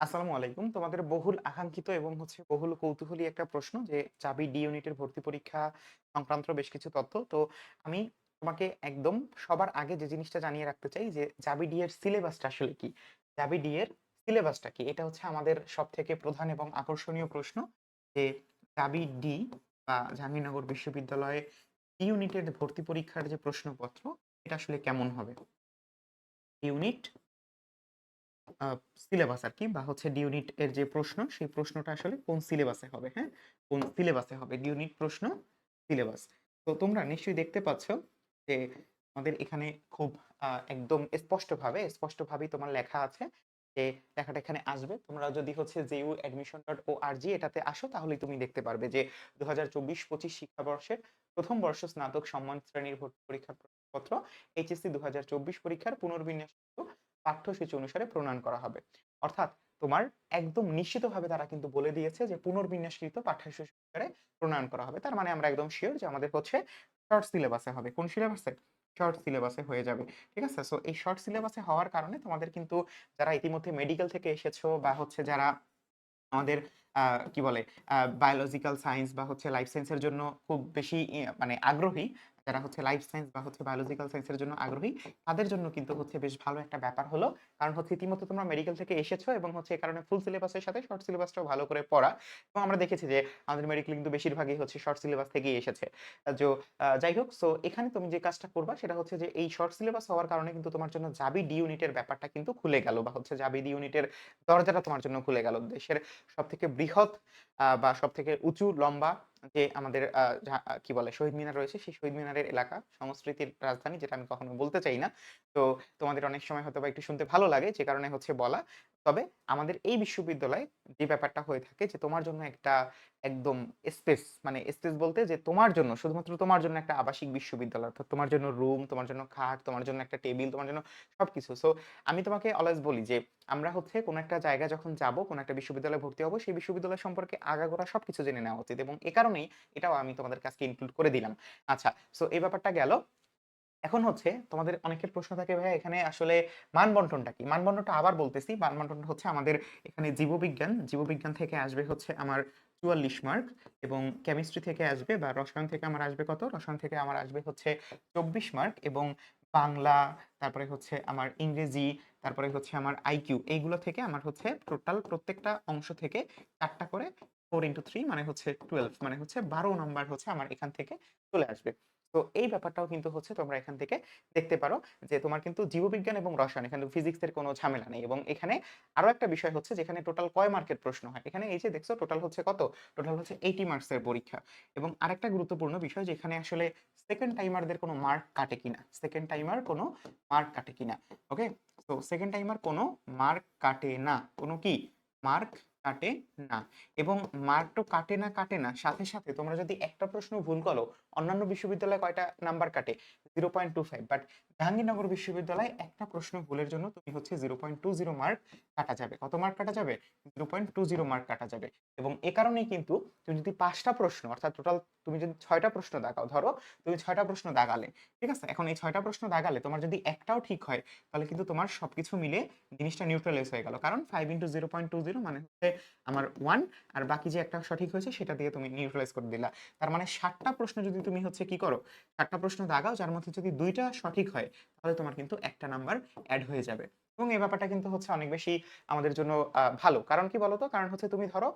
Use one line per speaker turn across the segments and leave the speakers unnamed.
আসসালামু আলাইকুম। তোমাদের বহুল আকাঙ্ক্ষিত এবং হচ্ছে বহুল কৌতূহলী একটা প্রশ্ন যে চাবি ডি ইউনিটের ভর্তি পরীক্ষা সংক্রান্ত বেশ কিছু তথ্য। তো আমি তোমাকে একদম সবার আগে যে জিনিসটা জানিয়ে রাখতে চাই যে চাবি ডি এর সিলেবাসটা আসলে কি? চাবি ডি এর সিলেবাসটা কি? এটা হচ্ছে আমাদের সব থেকে প্রধান এবং আকর্ষণীয় প্রশ্ন যে চাবি ডি বা জাহাঙ্গীরনগর বিশ্ববিদ্যালয়ে ডি ইউনিটের ভর্তি পরীক্ষার যে প্রশ্নপত্র, এটা আসলে কেমন হবে? ইউনিট সিলেবাস আরকি বা হচ্ছে ডি ইউনিট এর যে প্রশ্ন, সেই প্রশ্নটা আসলে কোন সিলেবাসে হবে, হ্যাঁ? কোন সিলেবাসে হবে। ডি ইউনিট প্রশ্ন, সিলেবাস। তো তোমরা নিশ্চয়ই দেখতে পাচ্ছ যে আমাদের এখানে খুব একদম স্পষ্টভাবে, স্পষ্টভাবেই তোমার লেখা আছে যে লেখাটা এখানে আসবে। তোমরা যদি হচ্ছে jeuadmission.org এটাতে আসো তাহলে তুমি দেখতে পারবে যে ২০২৪-২৫ শিক্ষাবর্ষের প্রথম বর্ষ স্নাতক সম্মান শ্রেণির ভর্তি পরীক্ষার প্রশ্নপত্র এইচএসসি ২০২৪ পরীক্ষার পুনর্বিন্যাসিত পাঠ্যসূচি অনুসারে প্রণয়ন করা হবে। অর্থাৎ তোমার একদম নিশ্চিতভাবে তারা কিন্তু বলে দিয়েছে যে পুনর্বিন্যাসকৃত পাঠ্যসূচি অনুসারে প্রণয়ন করা হবে। তার মানে আমরা একদম সিউর যে আমাদের হচ্ছে শর্ট সিলেবাসে হবে। কোন সিলেবাসে? শর্ট সিলেবাসে হয়ে যাবে। ঠিক আছে? সো এই শর্ট সিলেবাসে হওয়ার কারণে তোমাদের কিন্তু যারা ইতিমধ্যে মেডিকেল থেকে এসেছ বা হচ্ছে যারা আমাদের কি বলে বায়োলজিক্যাল সায়েন্স বা হচ্ছে লাইফ সায়েন্স এর জন্য খুব বেশি মানে আগ্রহী, যারা হচ্ছে লাইফ সায়েন্স বা হচ্ছে বায়োলজিক্যাল সায়েন্স এর জন্য আগ্রহী, তাদের জন্য কিন্তু হচ্ছে বেশ ভালো একটা ব্যাপার হলো। কারণ হচ্ছে ইতিমধ্যে তোমরা মেডিকেল থেকে এসেছ এবং হচ্ছে এ কারণে ফুল সিলেবাসের সাথে শর্ট সিলেবাসটাও ভালো করে পড়া। এবং আমরা দেখেছি যে আমাদের মেডিকেল কিন্তু বেশিরভাগই হচ্ছে শর্ট সিলেবাস থেকেই এসেছে। যাই হোক সো এখানে তুমি যে কাজটা করবা সেটা হচ্ছে যে এই শর্ট সিলেবাস হওয়ার কারণে কিন্তু তোমার জন্য জাবি ডি ইউনিটের ব্যাপারটা কিন্তু খুলে গেল বা হচ্ছে জাবি ডি ইউনিটের দরজাটা তোমার জন্য খুলে গেল। দেশের সবথেকে বৃহৎ আ বা সবথেকে উঁচু লম্বা যে আমাদের কি বলে শহীদ মিনার রয়েছে সেই শহীদ মিনারের এলাকা, সংস্কৃতির রাজধানী যেটা আমি কখনো বলতে চাই না। তো তোমাদের অনেক সময় হয়তো বা একটু শুনতে ভালো লাগে যে কারণে হচ্ছে বলা। তবে আমাদের এই বিশ্ববিদ্যালয়ে যে ব্যাপারটা হয়ে থাকে যে তোমার জন্য একটা একদম স্পেস মানে স্পেস বলতে যে তোমার জন্য শুধুমাত্র তোমার জন্য একটা আবাসিক বিশ্ববিদ্যালয়। অর্থাৎ তোমার জন্য রুম, তোমার জন্য খাট, তোমার জন্য একটা টেবিল, তোমার জন্য সবকিছু। সো আমি তোমাকে অলওয়েজ বলি যে আমরা হচ্ছে কোনো একটা জায়গা যখন যাব, কোনো একটা বিশ্ববিদ্যালয়ে ভর্তি হব, সেই বিশ্ববিদ্যালয় সম্পর্কে আগাগোড়া সবকিছু জেনে নেওয়া উচিত এবং এ কারণেই এটাও আমি তোমাদের কাছকে ইনক্লুড করে দিলাম। আচ্ছা, সো এই ব্যাপারটা গেল। এখন হচ্ছে তোমাদের অনেকের প্রশ্ন থাকে ভাইয়া এখানে আসলে মানবন্টনটা কি? মানবন্টনটা আবার বলতেছি। মানবন্টনটা হচ্ছে আমাদের এখানে জীববিজ্ঞান, জীববিজ্ঞান থেকে আসবে হচ্ছে আমার ৪৪ মার্ক এবং কেমিস্ট্রি থেকে আসবে বা রসায়ন থেকে আমার আসবে কত? রসায়ন থেকে আমার আসবে হচ্ছে ২৪ মার্ক এবং বাংলা, তারপরে হচ্ছে আমার ইংরেজি, তারপরে হচ্ছে আমার আইকিউ এইগুলো থেকে আমার হচ্ছে টোটাল প্রত্যেকটা অংশ থেকে ৪ টা করে 4 ইন্টু থ্রি মানে হচ্ছে 12 মানে হচ্ছে ১২ নাম্বার হচ্ছে আমার এখান থেকে চলে আসবে। তো এই ব্যাপারটাও কিন্তু হচ্ছে তোমরা এখান থেকে দেখতে পারো যে তোমার কিন্তু জীববিজ্ঞান এবং রসায়ন, এখানে ফিজিক্স এর কোনো ঝামেলা নেই এবং এখানে আরও একটা বিষয় হচ্ছে যেখানে টোটাল কয় মার্কের প্রশ্ন হয়। এখানে এই যে দেখছ টোটাল হচ্ছে কত? টোটাল হচ্ছে 80 মার্কস এর পরীক্ষা এবং আরেকটা গুরুত্বপূর্ণ বিষয় যেখানে আসলে সেকেন্ড টাইমারদের কোনো মার্ক কাটে কিনা। সেকেন্ড টাইমার কোনো মার্ক কাটে কিনা। ওকে? তো সেকেন্ড টাইমার কোনো মার্ক কাটে না। কোনো কি? মার্ক কাটে না। এবং মার্ক তো কাটে না, কাটে না। সাথে, সাথে তোমরা যদি একটা প্রশ্ন ভুল করো, অন্যান্য বিশ্ববিদ্যালয়ে কয়টা নাম্বার কাটে? 0.25 বাট জাহাঙ্গীরনগর বিশ্ববিদ্যালয়ে একটা প্রশ্ন ভুলের জন্য তুমি হচ্ছে 0.20 মার্ক কাটা যাবে। কত মার্ক কাটা যাবে? 0.20 মার্ক কাটা যাবে। এবং এ কারণেই কিন্তু তুমি যদি ৫ টা প্রশ্ন অর্থাৎ টোটাল তুমি যদি ৬ টা প্রশ্ন দাগাও, ধরো তুমি ৬ টা প্রশ্ন দাগালে। ঠিক আছে? এখন এই ৬ টা প্রশ্ন দাগালে তোমার যদি একটাও ঠিক হয়, তাহলে কিন্তু তোমার সবকিছু মিলে জিনিসটা নিউট্রালাইজ হয়ে গেল। কারণ 5 ইন্টু 0.20 মানে হচ্ছে আমার ওয়ান আর বাকি যে একটা সঠিক হয়েছে সেটা দিয়ে তুমি নিউট্রালাইজ করে দিলা। তার মানে ৭ টা প্রশ্ন যদি তুমি হচ্ছে কি করো? সাতটা প্রশ্ন দাগাও যার মধ্যে যদি দুইটা সঠিক হয়, তাহলে তোমার কিন্তু একটা নাম্বার অ্যাড হয়ে যাবে। এবং এই ব্যাপারটা কিন্তু হচ্ছে অনেক বেশি আমাদের জন্য ভালো। কারণ কি বলতো? কারণ হচ্ছে তুমি ধরো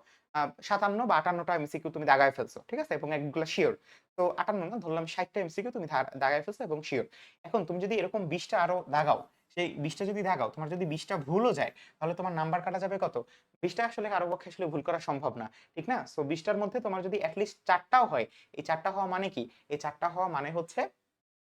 ৫৭ বা ৫৮ টা এমসিকিউ তুমি দাগায় ফেলছো। ঠিক আছে? এবং এগুলা শিওর তো ৫৮ না ধরলাম ৬০ টা এমসিকিউ তুমি দাগায় ফেলছো এবং শিওর এখন তুমি যদি এরকম ২০ টা আরও দাগাও, সেই ২০ টা যদি দাগাও, তোমার যদি বিশটা ভুলও যায়, তাহলে তোমার নাম্বার কাটা যাবে কত? ২০ টা আসলে কারও পক্ষে আসলে ভুল করা সম্ভব না। ঠিক না? সো বিশটার মধ্যে তোমার যদি অ্যাটলিস্ট চারটাও হয়, এই চারটা হওয়া মানে কি? এই চারটা হওয়া মানে হচ্ছে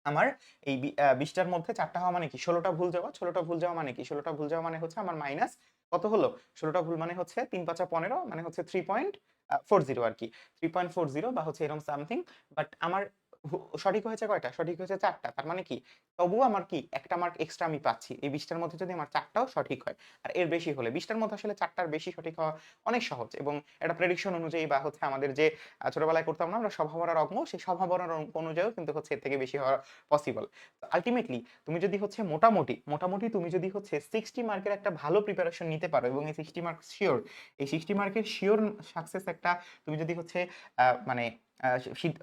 আমার এই বি আ ২০ টার মধ্যে চারটা হওয়া মানে কি? ষোলোটা ভুল যাওয়া। ষোলোটা ভুল যাওয়া মানে কি? ষোলোটা ভুল যাওয়া মানে হচ্ছে আমার মাইনাস কত হলো? ষোলোটা ভুল মানে হচ্ছে ৩ ৫ ১৫ মানে হচ্ছে থ্রি পয়েন্ট ফোর জিরো আর কি থ্রি পয়েন্ট ফোর জিরো বা হচ্ছে এরকম সামথিং। বাট আমার সঠিক হয়েছে কয়টা? সঠিক হয়েছে চারটা তার মানে কি? তবুও আমার কি ১ টা মার্ক এক্সট্রা আমি পাচ্ছি। এই বিশটার মধ্যে যদি আমার চারটাও সঠিক হয়। আর এর বেশি হলে বিশটার মধ্যে আসলে চারটার বেশি সঠিক হওয়া অনেক সহজ এবং একটা প্রেডিকশন অনুযায়ী বা হচ্ছে আমাদের যে ছোটবেলায় করতাম না আমরা সম্ভাবনার অঙ্ক, সেই অঙ্ক অনুযায়ীও কিন্তু হচ্ছে এর থেকে বেশি হওয়া পসিবল। আল্টিমেটলি তুমি যদি হচ্ছে মোটামুটি, মোটামুটি তুমি যদি হচ্ছে 60 মার্কের একটা ভালো প্রিপারেশন নিতে পারো এবং এই 60 মার্ক শিওর এই 60 মার্কের শিওর সাকসেস একটা তুমি যদি হচ্ছে মানে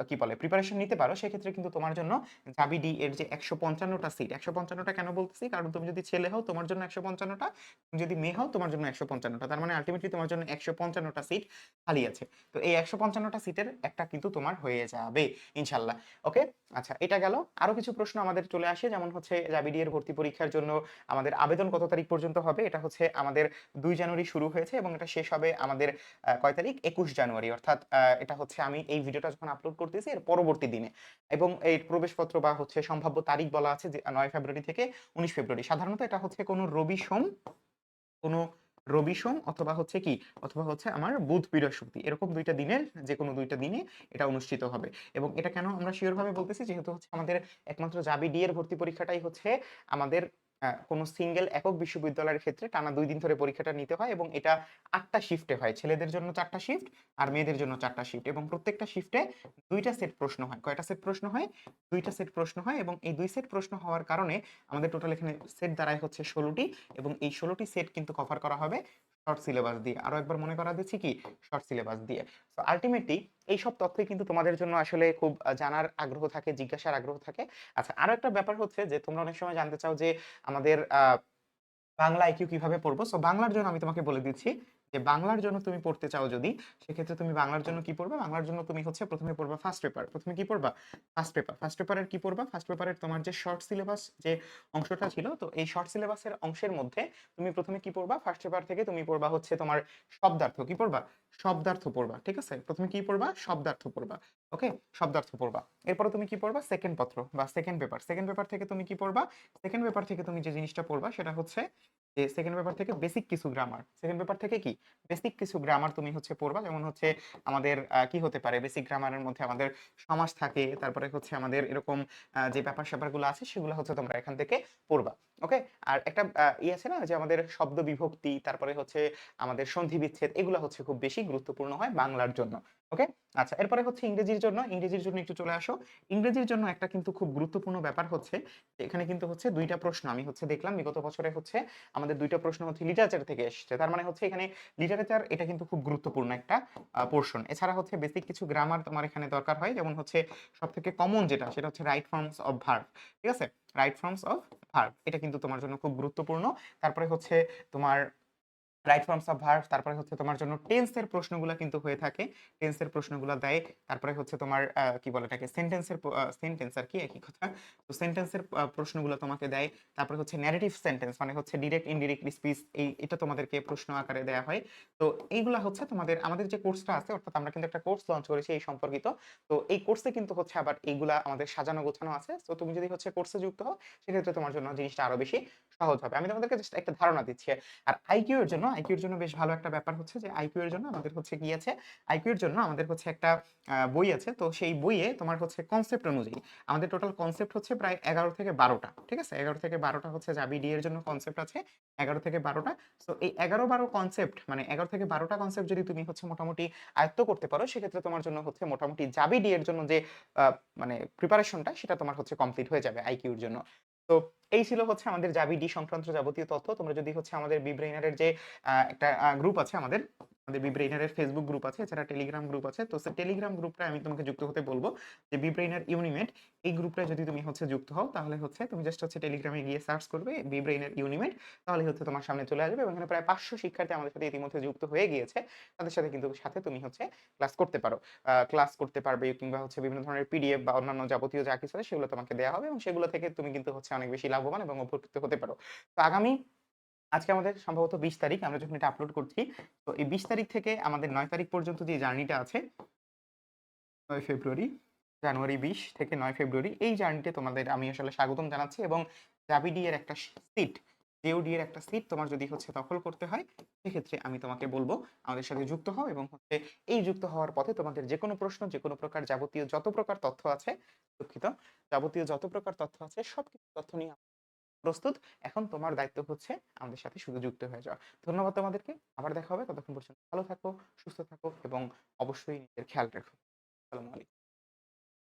কি বলে প্রিপারেশন নিতে পারো সেক্ষেত্রে কিন্তু তোমার জন্য জাবি ডি এর যে ১৫৫ টা সিট, ১৫৫ টা কেন বলতেছি? কারণ তুমি যদি ছেলে হও তোমার জন্য ১৫৫ টা, তুমি যদি মেয়ে হও তোমার জন্য ১৫৫ টা। তার মানে আল্টিমেটলি তোমার জন্য ১৫৫ টা সিট খালি আছে। তো এই ১৫৫ টা সিটের একটা কিন্তু তোমার হয়ে যাবে ইনশাআল্লাহ। ওকে? আচ্ছা এটা গেল। আরও কিছু প্রশ্ন আমাদের চলে আসে যেমন হচ্ছে জাবি ডি এর ভর্তি পরীক্ষার জন্য আমাদের আবেদন কত তারিখ পর্যন্ত হবে? এটা হচ্ছে আমাদের ২ জানুয়ারি শুরু হয়েছে এবং এটা শেষ হবে আমাদের কয় তারিখ? ২১ জানুয়ারি। অর্থাৎ এটা হচ্ছে আমি এই ভিডিওটা যখন আপলোড করতেছি এর পরবর্তী দিনে। এবং এই প্রবেশপত্র বা হচ্ছে সম্ভাব্য তারিখ বলা আছে যে ৯ ফেব্রুয়ারি থেকে ১৯ ফেব্রুয়ারি। সাধারণত এটা হচ্ছে কোনো রবি, সোম, কোনো রবি, সোম অথবা হচ্ছে কি? অথবা হচ্ছে আমার বুধ, বৃহস্পতি। এরকম ২ টা দিনের যেকোনো ২ টা দিনে এটা অনুষ্ঠিত হবে। এবং এটা কেন আমরা সিওর ভাবে বলতেছি? যেহেতু হচ্ছে আমাদের একমাত্র জাবি ডি এর ভর্তি পরীক্ষাটাই হচ্ছে আমাদের কোনো সিঙ্গেল একক বিশ্ববিদ্যালয়ের ক্ষেত্রে টানা দুই দিন ধরে পরীক্ষাটা নিতে হয় এবং এটা ৮ টা শিফটে হয়। ছেলেদের জন্য ৪ টা শিফট আর মেয়েদের জন্য চারটা শিফট এবং প্রত্যেকটা শিফটে দুইটা সেট প্রশ্ন হয়। কয়টা সেট প্রশ্ন হয়? দুইটা সেট প্রশ্ন হয় এবং এই দুই সেট প্রশ্ন হওয়ার কারণে আমাদের টোটাল এখানে সেট দাঁড়ায় হচ্ছে ষোলোটি এবং এই ষোলোটি সেট কিন্তু কভার করা হবে শর্ট সিলেবাস দিয়ে। আরও একবার মনে করা দিচ্ছি কি? শর্ট সিলেবাস দিয়ে। সো আলটিমেটলি এইসব তথ্যই কিন্তু তোমাদের জন্য আসলে খুব জানার আগ্রহ থাকে, জিজ্ঞাসার আগ্রহ থাকে। আচ্ছা আরও একটা ব্যাপার হচ্ছে যে তোমরা অনেক সময় জানতে চাও যে আমাদের বাংলা আইকিউ কীভাবে পড়ব? সো বাংলার জন্য আমি তোমাকে বলে দিচ্ছি যে বাংলার জন্য তুমি পড়তে চাও যদি, সেক্ষেত্রে তুমি বাংলার জন্য কি পড়বা? বাংলার জন্য তুমি হচ্ছে ১ম এ পড়বা ফার্স্ট পেপার। ১ম এ কি পড়বা? First paper. ফার্স্ট পেপারের কি পড়বা? ফার্স্ট পেপারের তোমার যে শর্ট সিলেবাস যে অংশটা ছিল, তো এই শর্ট সিলেবাসের অংশের মধ্যে তুমি প্রথমে কি পড়বা? ফার্স্ট পেপার থেকে তুমি পড়বা হচ্ছে তোমার শব্দার্থ। কি পড়বা? শব্দার্থ পড়বা। ঠিক আছে? প্রথমে কি পড়বা? শব্দার্থ পড়বা। ওকে? শব্দার্থ পড়বা। এরপরে তুমি কি পড়বা? সেকেন্ড পত্র বা সেকেন্ড পেপার। সেকেন্ড পেপার থেকে তুমি কি পড়বা? সেকেন্ড পেপার থেকে তুমি যে জিনিসটা পড়বা, সেটা হচ্ছে যে সেকেন্ড পেপার থেকে বেসিক কিছু গ্রামার। সেকেন্ড পেপার থেকে কি? বেসিক কিছু গ্রামার তুমি হচ্ছে পড়বা। যেমন হচ্ছে আমাদের কি হতে পারে? বেসিক গ্রামারের মধ্যে আমাদের সমাস থাকে। তারপরে হচ্ছে আমাদের এরকম যে ব্যাপার-স্যাপারগুলো আছে সেগুলো হচ্ছে তোমরা এখান থেকে পড়বা। ওকে? আর একটা ইয়ে আছে না যে আমাদের শব্দ বিভক্তি, তারপরে হচ্ছে আমাদের সন্ধি বিচ্ছেদ এগুলা হচ্ছে খুব বেশি গুরুত্বপূর্ণ হয় বাংলার জন্য। ওকে? আচ্ছা এরপরে হচ্ছে ইংরেজির জন্য, ইংরেজির জন্য একটু চলে আসো। ইংরেজির জন্য একটা কিন্তু খুব গুরুত্বপূর্ণ ব্যাপার হচ্ছে এখানে কিন্তু হচ্ছে দুইটা প্রশ্ন আমি হচ্ছে দেখলাম বিগত বছরে হচ্ছে আমাদের দুইটা প্রশ্ন হচ্ছে লিটারেচার থেকে এসছে। তার মানে হচ্ছে এখানে লিটারেচার এটা কিন্তু খুব গুরুত্বপূর্ণ একটা পোর্শন এছাড়া হচ্ছে বেসিক কিছু গ্রামার তোমার এখানে দরকার হয়। যেমন হচ্ছে সব থেকে কমন যেটা সেটা হচ্ছে রাইট ফর্মস অফ ভার্ব। ঠিক আছে? Right forms of verb. এটা কিন্তু তোমার জন্য খুব গুরুত্বপূর্ণ। তারপরে হচ্ছে তোমার রাইট ফর্মস অফ ভার্ব তারপরে হচ্ছে তোমার জন্য টেন্স এর প্রশ্নগুলা কিন্তু হয়ে থাকে। টেন্স এর প্রশ্নগুলা দেয়। তারপরে হচ্ছে তোমার কি বলে এটাকে সেন্টেন্সের সেন্টেন্স এর প আ সেন্টেন্স আরকি একই কথা। তো সেন্টেন্স এর আ প্রশ্নগুলা তোমাকে দেয়। তারপরে হচ্ছে ন্যারেটিভ সেন্টেন্স মানে হচ্ছে ডিরেক্ট ইনডিরেক্ট স্পিচ এই, এটা তোমাদেরকে প্রশ্ন আকারে দেয়া হয়। তো এইগুলা হচ্ছে তোমাদের, আমাদের যে কোর্সটা আছে, অর্থাৎ আমরা কিন্তু একটা কোর্স লঞ্চ করেছি এই সম্পর্কিত। তো এই কোর্সে কিন্তু হচ্ছে আবার এইগুলা আমাদের সাজানো গোছানো আছে। তো তুমি যদি হচ্ছে কোর্সে যুক্ত হও, সেক্ষেত্রে তোমার জন্য জিনিসটা আরও বেশি সহজ হবে। আমি তোমাদেরকে জাস্ট একটা ধারণা দিচ্ছি। আর আইকিউ এর জন্য আইকিউ এর জন্য বেশ ভালো একটা ব্যাপার হচ্ছে যে আইকিউ এর জন্য আমাদের হচ্ছে কি আছে? আইকিউ এর জন্য আমাদের হচ্ছে একটা বই আছে। তো সেই বইয়ে তোমার হচ্ছে কনসেপ্ট অনুযায়ী, আমাদের টোটাল কনসেপ্ট হচ্ছে প্রায় ১১ থেকে ১২ টা। ঠিক আছে? ১১ থেকে ১২ টা হচ্ছে জাবি ডি এর জন্য কনসেপ্ট আছে। ১১ থেকে ১২ টা। সো এই ১১-১২ কনসেপ্ট মানে ১১ থেকে বারোটা কনসেপ্ট যদি তুমি হচ্ছে মোটামুটি আয়ত্ত করতে পারো, সেক্ষেত্রে তোমার জন্য হচ্ছে মোটামুটি জাবি ডি এর জন্য যে মানে প্রিপারেশনটা সেটা তোমার হচ্ছে কমপ্লিট হয়ে যাবে আইকিউ এর জন্য। তো এই ছিল হচ্ছে আমাদের জাবি ডি সংক্রান্ত যাবতীয় তথ্য। তোমরা যদি হচ্ছে আমাদের বিব্রেইনারের যে একটা গ্রুপ আছে আমাদের, আমাদের বিব্রেইনার এর ফেসবুক গ্রুপ আছে, এছাড়া টেলিগ্রাম গ্রুপ আছে। তো সে টেলিগ্রাম গ্রুপটায় আমি তোমাকে যুক্ত হতে বলব। যে বিব্রেইনার ইউনিমেট এই গ্রুপটায় যদি তুমি হচ্ছে যুক্ত হও তাহলে হচ্ছে তুমি জাস্ট হচ্ছে টেলিগ্রামে গিয়ে সার্চ করবে বিব্রেইনার ইউনিমেট তাহলে হচ্ছে তোমার সামনে চলে আসবে এবং এখানে প্রায় ৫০০ শিক্ষার্থী আমাদের সাথে ইতিমধ্যে যুক্ত হয়ে গিয়েছে। তাদের সাথে কিন্তু সাথে তুমি হচ্ছে ক্লাস করতে পারো। ক্লাস করতে পারবে কিংবা হচ্ছে বিভিন্ন ধরনের পিডিএফ বা অন্যান্য যাবতীয় যা কিছু আছে সেগুলো তোমাকে দেওয়া হবে এবং সেগুলো থেকে তুমি কিন্তু হচ্ছে অনেক বেশি লাভবান এবং উপকৃত হতে পারো। তো আগামী আজকে আমাদের সম্ভবত ২০ তারিখ আমরা যখন এটা আপলোড করছি। তো এই ২০ তারিখ থেকে আমাদের নয় তারিখ পর্যন্ত যে জার্নিটা আছে নয় ফেব্রুয়ারি, জানুয়ারি ২০ থেকে নয় ফেব্রুয়ারি এই জার্নিতে তোমাদের আমি আসলে স্বাগতম জানাচ্ছি এবং জাবি ডি এর একটা সিট জিওডি এর একটা সিট তোমার যদি হচ্ছে দখল করতে হয়, সেক্ষেত্রে আমি তোমাকে বলব আমাদের সাথে যুক্ত হও এবং হচ্ছে এই যুক্ত হওয়ার পথে তোমাদের যেকোনো প্রশ্ন, যেকোনো প্রকার যাবতীয় যত প্রকার তথ্য আছে, দুঃখিত, যাবতীয় যত প্রকার তথ্য আছে সবকিছু তথ্য নিয়ে প্রস্তুত। এখন তোমার দায়িত্ব হচ্ছে আমাদের সাথে শুধু যুক্ত হয়ে যাওয়া। ধন্যবাদ তোমাদেরকে। আবার দেখা হবে। ততক্ষণ পর্যন্ত ভালো থাকো, সুস্থ থাকো এবং অবশ্যই নিজের খেয়াল রেখো। আসসালামু আলাইকুম।